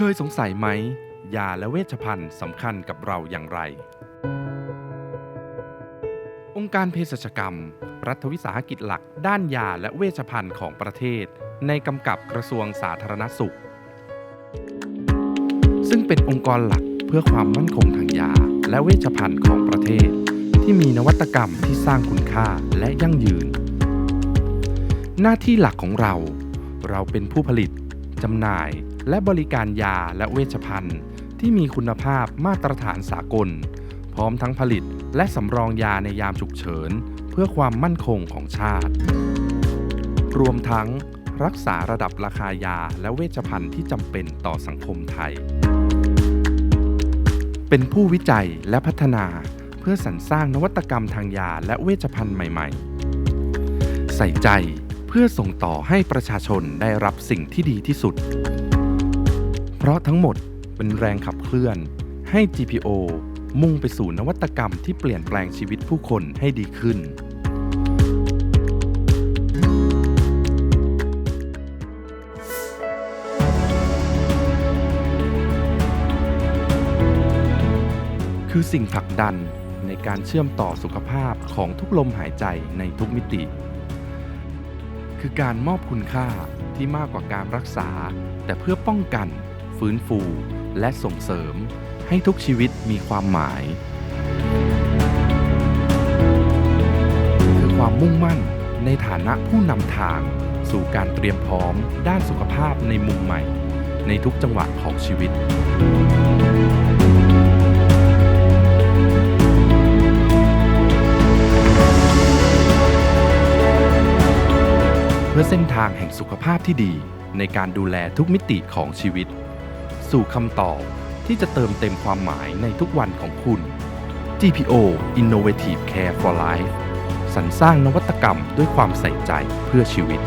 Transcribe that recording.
เคยสงสัยไหมยาและเวชภัณฑ์สำคัญกับเราอย่างไร องค์การเภสัชกรรม รัฐวิสาหกิจหลัก ด้านยาและเวชภัณฑ์ของประเทศ ในกำกับกระทรวงสาธารณสุข ซึ่งเป็นองค์กรหลักเพื่อความมั่นคงทางยาและเวชภัณฑ์ของประเทศ ที่มีนวัตกรรมที่สร้างคุณค่าและยั่งยืน หน้าที่หลักของเรา เราเป็นผู้ผลิต จำหน่าย และบริการยาและเวชภัณฑ์ ที่มีคุณภาพมาตรฐานสากล พร้อมทั้งผลิตและสำรองยาในยามฉุกเฉิน เพื่อความมั่นคงของชาติ รวมทั้งรักษาระดับราคายาและเวชภัณฑ์ที่จำเป็นต่อสังคมไทย เป็นผู้วิจัยและพัฒนาเพื่อสรรสร้างนวัตกรรมทางยาและเวชภัณฑ์ใหม่ ๆ ใส่ใจ เพื่อส่งต่อให้ประชาชนได้รับสิ่งที่ดีที่สุด เพราะทั้งหมดเป็นแรงขับเคลื่อน ให้ GPO มุ่งไปสู่นวัตกรรมที่เปลี่ยนแปลงชีวิตผู้คนให้ดีขึ้น คือสิ่งผลักดันในการเชื่อมต่อสุขภาพของทุกลมหายใจในทุกมิติ คือการมอบคุณค่าที่มากกว่าการรักษา แต่เพื่อป้องกัน ฟื้นฟู และส่งเสริม ให้ทุกชีวิตมีความหมาย คือความมุ่งมั่นในฐานะผู้นำทาง สู่การเตรียมพร้อมด้านสุขภาพในมุมใหม่ ในทุกจังหวะของชีวิต พื่อเส้นทางแห่งสุขภาพที่ดีในการดูแลทุกมิติของชีวิต สู่คำตอบที่จะเติมเต็มความหมายในทุกวันของคุณ GPO Innovative Care for Life สรรสร้างนวัตกรรมด้วยความใส่ใจเพื่อชีวิต